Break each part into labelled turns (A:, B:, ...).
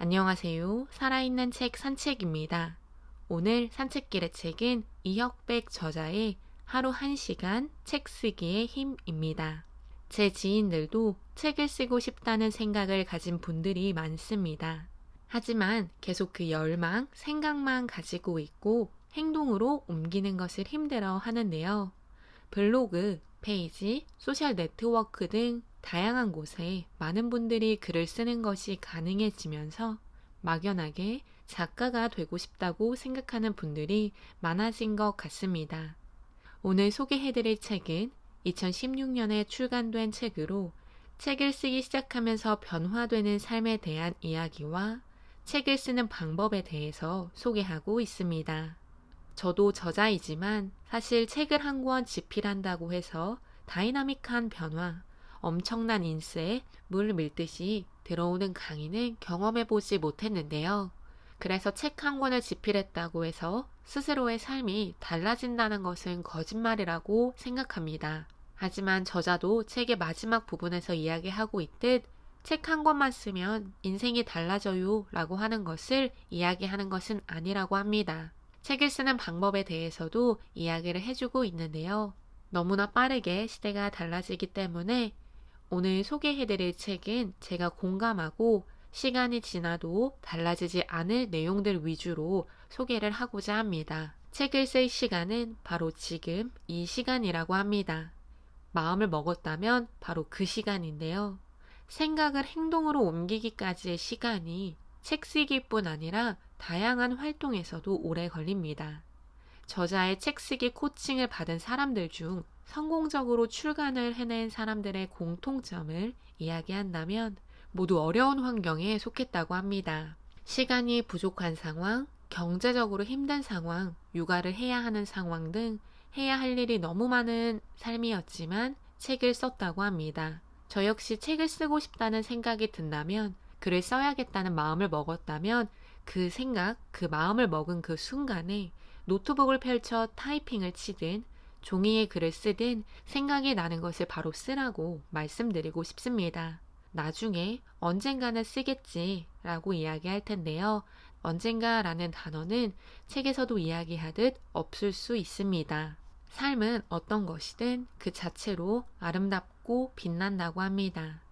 A: 안녕하세요. 살아있는 책 산책입니다. 오늘 산책길의 책은 이혁백 저자의 하루 1시간 책 쓰기의 힘입니다. 제 지인들도 책을 쓰고 싶다는 생각을 가진 분들이 많습니다. 하지만 계속 그 열망, 생각만 가지고 있고 행동으로 옮기는 것을 힘들어 하는데요. 블로그, 페이지, 소셜 네트워크 등 다양한 곳에 많은 분들이 글을 쓰는 것이 가능해지면서 막연하게 작가가 되고 싶다고 생각하는 분들이 많아진 것 같습니다. 오늘 소개해드릴 책은 2016년에 출간된 책으로 책을 쓰기 시작하면서 변화되는 삶에 대한 이야기와 책을 쓰는 방법에 대해서 소개하고 있습니다. 저도 저자이지만 사실 책을 한 권 집필한다고 해서 다이나믹한 변화, 엄청난 인쇄, 물 밀듯이 들어오는 강의는 경험해보지 못했는데요. 그래서 책 한 권을 집필했다고 해서 스스로의 삶이 달라진다는 것은 거짓말이라고 생각합니다. 하지만 저자도 책의 마지막 부분에서 이야기하고 있듯 책 한 권만 쓰면 인생이 달라져요 라고 하는 것을 이야기하는 것은 아니라고 합니다. 책을 쓰는 방법에 대해서도 이야기를 해주고 있는데요. 너무나 빠르게 시대가 달라지기 때문에 오늘 소개해드릴 책은 제가 공감하고 시간이 지나도 달라지지 않을 내용들 위주로 소개를 하고자 합니다. 책을 쓸 시간은 바로 지금 이 시간이라고 합니다. 마음을 먹었다면 바로 그 시간인데요. 생각을 행동으로 옮기기까지의 시간이 책 쓰기뿐 아니라 다양한 활동에서도 오래 걸립니다. 저자의 책 쓰기 코칭을 받은 사람들 중 성공적으로 출간을 해낸 사람들의 공통점을 이야기한다면 모두 어려운 환경에 속했다고 합니다. 시간이 부족한 상황, 경제적으로 힘든 상황, 육아를 해야 하는 상황 등 해야 할 일이 너무 많은 삶이었지만 책을 썼다고 합니다. 저 역시 책을 쓰고 싶다는 생각이 든다면 글을 써야겠다는 마음을 먹었다면 그 생각, 그 마음을 먹은 그 순간에 노트북을 펼쳐 타이핑을 치든 종이에 글을 쓰든 생각이 나는 것을 바로 쓰라고 말씀드리고 싶습니다. 나중에 언젠가는 쓰겠지 라고 이야기할 텐데요. 언젠가라는 단어는 책에서도 이야기하듯 없을 수 있습니다. 삶은 어떤 것이든 그 자체로 아름답고 빛난다고 합니다.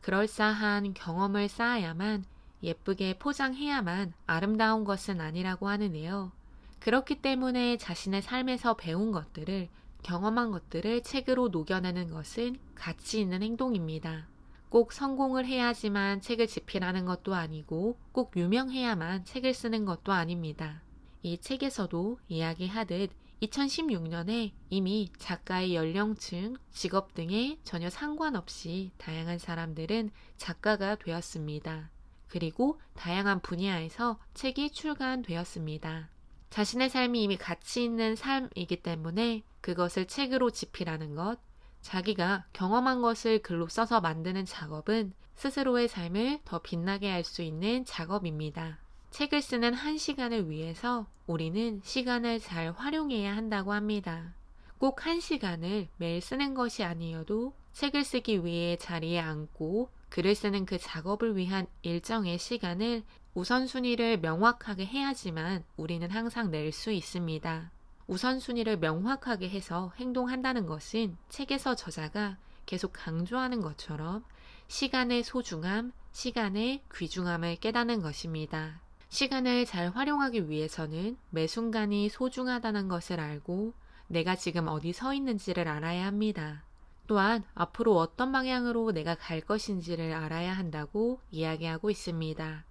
A: 그럴싸한 경험을 쌓아야만 예쁘게 포장해야만 아름다운 것은 아니라고 하는데요. 그렇기 때문에 자신의 삶에서 배운 것들을 경험한 것들을 책으로 녹여내는 것은 가치 있는 행동입니다. 꼭 성공을 해야지만 책을 집필하는 것도 아니고 꼭 유명해야만 책을 쓰는 것도 아닙니다. 이 책에서도 이야기하듯 2016년에 이미 작가의 연령층, 직업 등에 전혀 상관없이 다양한 사람들은 작가가 되었습니다. 그리고 다양한 분야에서 책이 출간되었습니다. 자신의 삶이 이미 가치 있는 삶이기 때문에 그것을 책으로 집필하는 것, 자기가 경험한 것을 글로 써서 만드는 작업은 스스로의 삶을 더 빛나게 할 수 있는 작업입니다. 책을 쓰는 한 시간을 위해서 우리는 시간을 잘 활용해야 한다고 합니다. 꼭 한 시간을 매일 쓰는 것이 아니어도 책을 쓰기 위해 자리에 앉고 글을 쓰는 그 작업을 위한 일정의 시간을 우선순위를 명확하게 해야지만 우리는 항상 낼 수 있습니다. 우선순위를 명확하게 해서 행동한다는 것은 책에서 저자가 계속 강조하는 것처럼 시간의 소중함, 시간의 귀중함을 깨닫는 것입니다. 시간을 잘 활용하기 위해서는 매 순간이 소중하다는 것을 알고 내가 지금 어디 서 있는지를 알아야 합니다. 또한 앞으로 어떤 방향으로 내가 갈 것인지를 알아야 한다고 이야기하고 있습니다.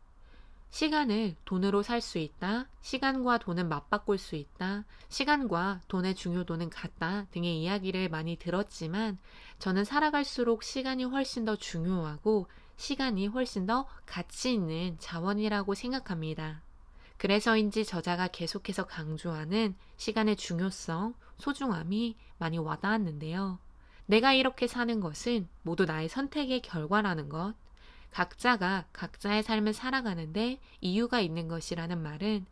A: 시간을 돈으로 살 수 있다, 시간과 돈은 맞바꿀 수 있다, 시간과 돈의 중요도는 같다 등의 이야기를 많이 들었지만 저는 살아갈수록 시간이 훨씬 더 중요하고 시간이 훨씬 더 가치 있는 자원이라고 생각합니다. 그래서인지 저자가 계속해서 강조하는 시간의 중요성, 소중함이 많이 와닿았는데요. 내가 이렇게 사는 것은 모두 나의 선택의 결과라는 것, 각자가 각자의 삶을 살아가는데 이유가 있는 것이라는 말은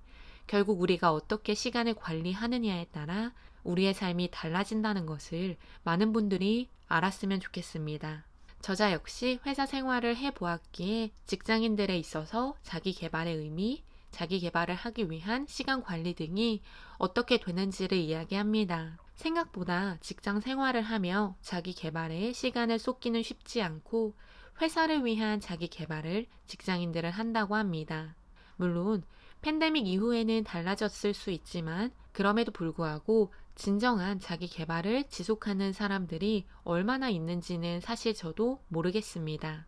A: 결국 우리가 어떻게 시간을 관리하느냐에 따라 우리의 삶이 달라진다는 것을 많은 분들이 알았으면 좋겠습니다. 저자 역시 회사 생활을 해보았기에 직장인들에 있어서 자기 개발의 의미, 자기 개발을 하기 위한 시간 관리 등이 어떻게 되는지를 이야기합니다. 생각보다 직장 생활을 하며 자기 개발에 시간을 쏟기는 쉽지 않고 회사를 위한 자기 개발을 직장인들은 한다고 합니다. 물론 팬데믹 이후에는 달라졌을 수 있지만 그럼에도 불구하고 진정한 자기 개발을 지속하는 사람들이 얼마나 있는지는 사실 저도 모르겠습니다.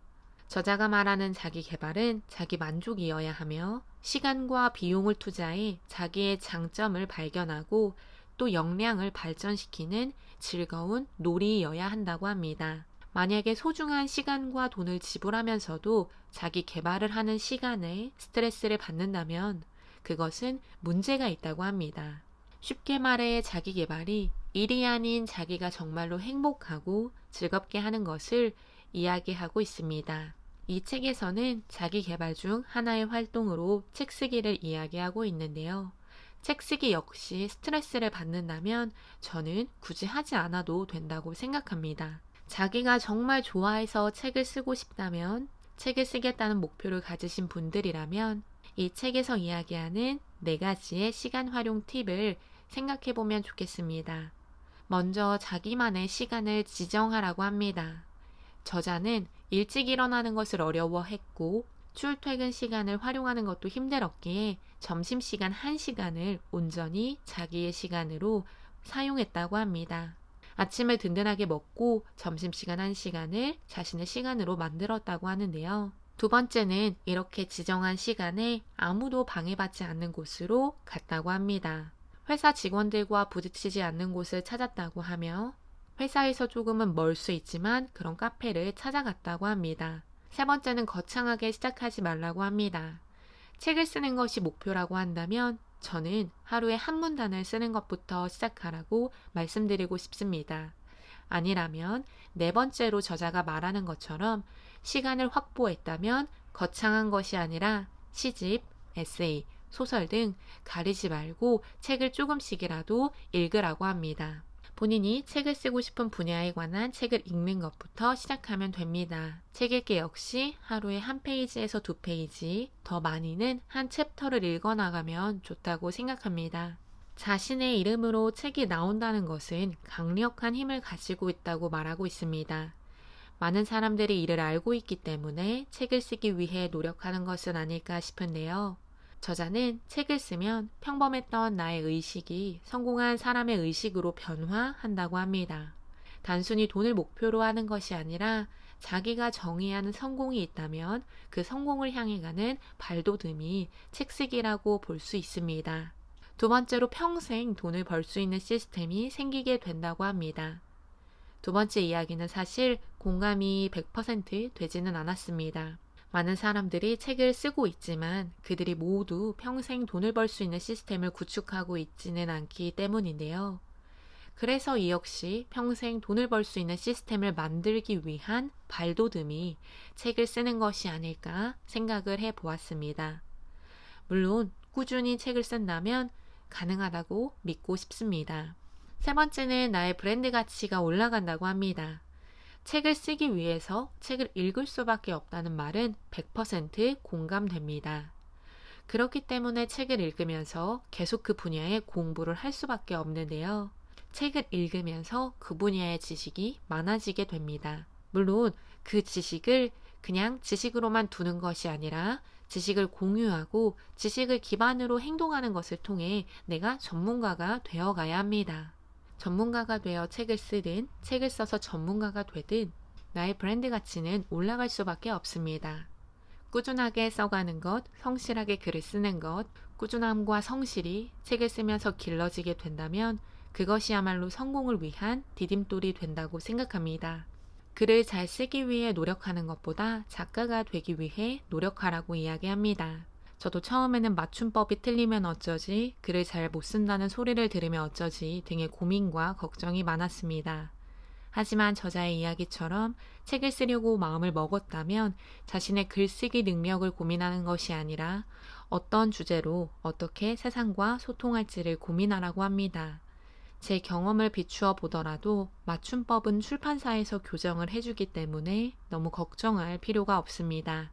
A: 저자가 말하는 자기 개발은 자기 만족이어야 하며 시간과 비용을 투자해 자기의 장점을 발견하고 또 역량을 발전시키는 즐거운 놀이여야 한다고 합니다. 만약에 소중한 시간과 돈을 지불하면서도 자기 개발을 하는 시간에 스트레스를 받는다면 그것은 문제가 있다고 합니다. 쉽게 말해 자기 개발이 일이 아닌 자기가 정말로 행복하고 즐겁게 하는 것을 이야기하고 있습니다. 이 책에서는 자기 개발 중 하나의 활동으로 책 쓰기를 이야기하고 있는데요. 책 쓰기 역시 스트레스를 받는다면 저는 굳이 하지 않아도 된다고 생각합니다. 자기가 정말 좋아해서 책을 쓰고 싶다면 책을 쓰겠다는 목표를 가지신 분들이라면 이 책에서 이야기하는 네 가지의 시간 활용 팁을 생각해 보면 좋겠습니다. 먼저 자기만의 시간을 지정하라고 합니다. 저자는 일찍 일어나는 것을 어려워했고 출퇴근 시간을 활용하는 것도 힘들었기에 점심시간 1시간을 온전히 자기의 시간으로 사용했다고 합니다. 아침을 든든하게 먹고 점심시간 1시간을 자신의 시간으로 만들었다고 하는데요. 두 번째는 이렇게 지정한 시간에 아무도 방해받지 않는 곳으로 갔다고 합니다. 회사 직원들과 부딪히지 않는 곳을 찾았다고 하며 회사에서 조금은 멀 수 있지만 그런 카페를 찾아갔다고 합니다. 세 번째는 거창하게 시작하지 말라고 합니다. 책을 쓰는 것이 목표라고 한다면 저는 하루에 한 문단을 쓰는 것부터 시작하라고 말씀드리고 싶습니다. 아니라면 네 번째로 저자가 말하는 것처럼 시간을 확보했다면 거창한 것이 아니라 시집, 에세이, 소설 등 가리지 말고 책을 조금씩이라도 읽으라고 합니다. 본인이 책을 쓰고 싶은 분야에 관한 책을 읽는 것부터 시작하면 됩니다. 책 읽기 역시 하루에 한 페이지에서 두 페이지, 더 많이는 한 챕터를 읽어 나가면 좋다고 생각합니다. 자신의 이름으로 책이 나온다는 것은 강력한 힘을 가지고 있다고 말하고 있습니다. 많은 사람들이 이를 알고 있기 때문에 책을 쓰기 위해 노력하는 것은 아닐까 싶은데요. 저자는 책을 쓰면 평범했던 나의 의식이 성공한 사람의 의식으로 변화한다고 합니다. 단순히 돈을 목표로 하는 것이 아니라 자기가 정의하는 성공이 있다면 그 성공을 향해 가는 발돋움이 책 쓰기라고 볼 수 있습니다. 두 번째로 평생 돈을 벌 수 있는 시스템이 생기게 된다고 합니다. 두 번째 이야기는 사실 공감이 100% 되지는 않았습니다. 많은 사람들이 책을 쓰고 있지만 그들이 모두 평생 돈을 벌 수 있는 시스템을 구축하고 있지는 않기 때문인데요. 그래서 이 역시 평생 돈을 벌 수 있는 시스템을 만들기 위한 발돋움이 책을 쓰는 것이 아닐까 생각을 해 보았습니다. 물론 꾸준히 책을 쓴다면 가능하다고 믿고 싶습니다. 세 번째는 나의 브랜드 가치가 올라간다고 합니다. 책을 쓰기 위해서 책을 읽을 수밖에 없다는 말은 100% 공감됩니다. 그렇기 때문에 책을 읽으면서 계속 그 분야의 공부를 할 수밖에 없는데요. 책을 읽으면서 그 분야의 지식이 많아지게 됩니다. 물론 그 지식을 그냥 지식으로만 두는 것이 아니라 지식을 공유하고 지식을 기반으로 행동하는 것을 통해 내가 전문가가 되어 가야 합니다. 전문가가 되어 책을 쓰든 책을 써서 전문가가 되든 나의 브랜드 가치는 올라갈 수밖에 없습니다. 꾸준하게 써가는 것, 성실하게 글을 쓰는 것, 꾸준함과 성실이 책을 쓰면서 길러지게 된다면 그것이야말로 성공을 위한 디딤돌이 된다고 생각합니다. 글을 잘 쓰기 위해 노력하는 것보다 작가가 되기 위해 노력하라고 이야기합니다. 저도 처음에는 맞춤법이 틀리면 어쩌지, 글을 잘 못 쓴다는 소리를 들으면 어쩌지 등의 고민과 걱정이 많았습니다. 하지만 저자의 이야기처럼 책을 쓰려고 마음을 먹었다면 자신의 글쓰기 능력을 고민하는 것이 아니라 어떤 주제로 어떻게 세상과 소통할지를 고민하라고 합니다. 제 경험을 비추어 보더라도 맞춤법은 출판사에서 교정을 해주기 때문에 너무 걱정할 필요가 없습니다.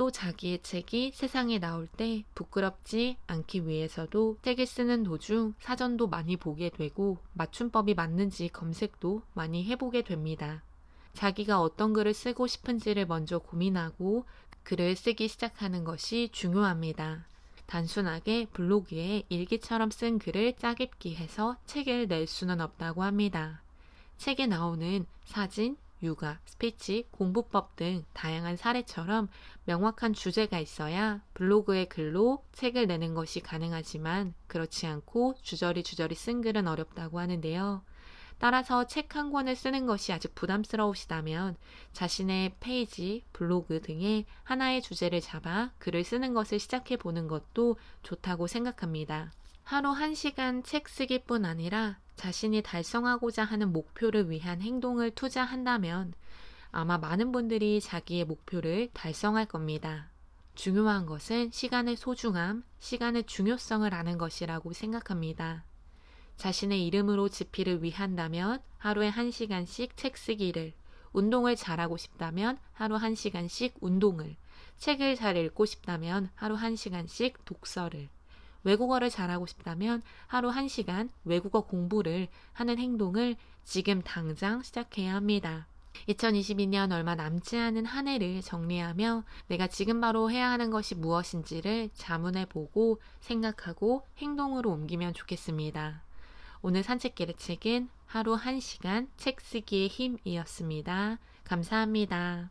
A: 또 자기의 책이 세상에 나올 때 부끄럽지 않기 위해서도 책을 쓰는 도중 사전도 많이 보게 되고 맞춤법이 맞는지 검색도 많이 해보게 됩니다. 자기가 어떤 글을 쓰고 싶은지를 먼저 고민하고 글을 쓰기 시작하는 것이 중요합니다. 단순하게 블로그에 일기처럼 쓴 글을 짜깁기 해서 책을 낼 수는 없다고 합니다. 책에 나오는 사진, 육아, 스피치, 공부법 등 다양한 사례처럼 명확한 주제가 있어야 블로그의 글로 책을 내는 것이 가능하지만 그렇지 않고 주저리 주저리 쓴 글은 어렵다고 하는데요. 따라서 책 한 권을 쓰는 것이 아직 부담스러우시다면 자신의 페이지, 블로그 등에 하나의 주제를 잡아 글을 쓰는 것을 시작해 보는 것도 좋다고 생각합니다. 하루 1시간 책 쓰기뿐 아니라 자신이 달성하고자 하는 목표를 위한 행동을 투자한다면 아마 많은 분들이 자기의 목표를 달성할 겁니다. 중요한 것은 시간의 소중함, 시간의 중요성을 아는 것이라고 생각합니다. 자신의 이름으로 지피를 위한다면 하루에 1시간씩 책 쓰기를, 운동을 잘하고 싶다면 하루 1시간씩 운동을, 책을 잘 읽고 싶다면 하루 1시간씩 독서를, 외국어를 잘하고 싶다면 하루 1시간 외국어 공부를 하는 행동을 지금 당장 시작해야 합니다. 2022년 얼마 남지 않은 한 해를 정리하며 내가 지금 바로 해야 하는 것이 무엇인지를 자문해 보고 생각하고 행동으로 옮기면 좋겠습니다. 오늘 산책길의 책은 하루 1시간 책 쓰기의 힘이었습니다. 감사합니다.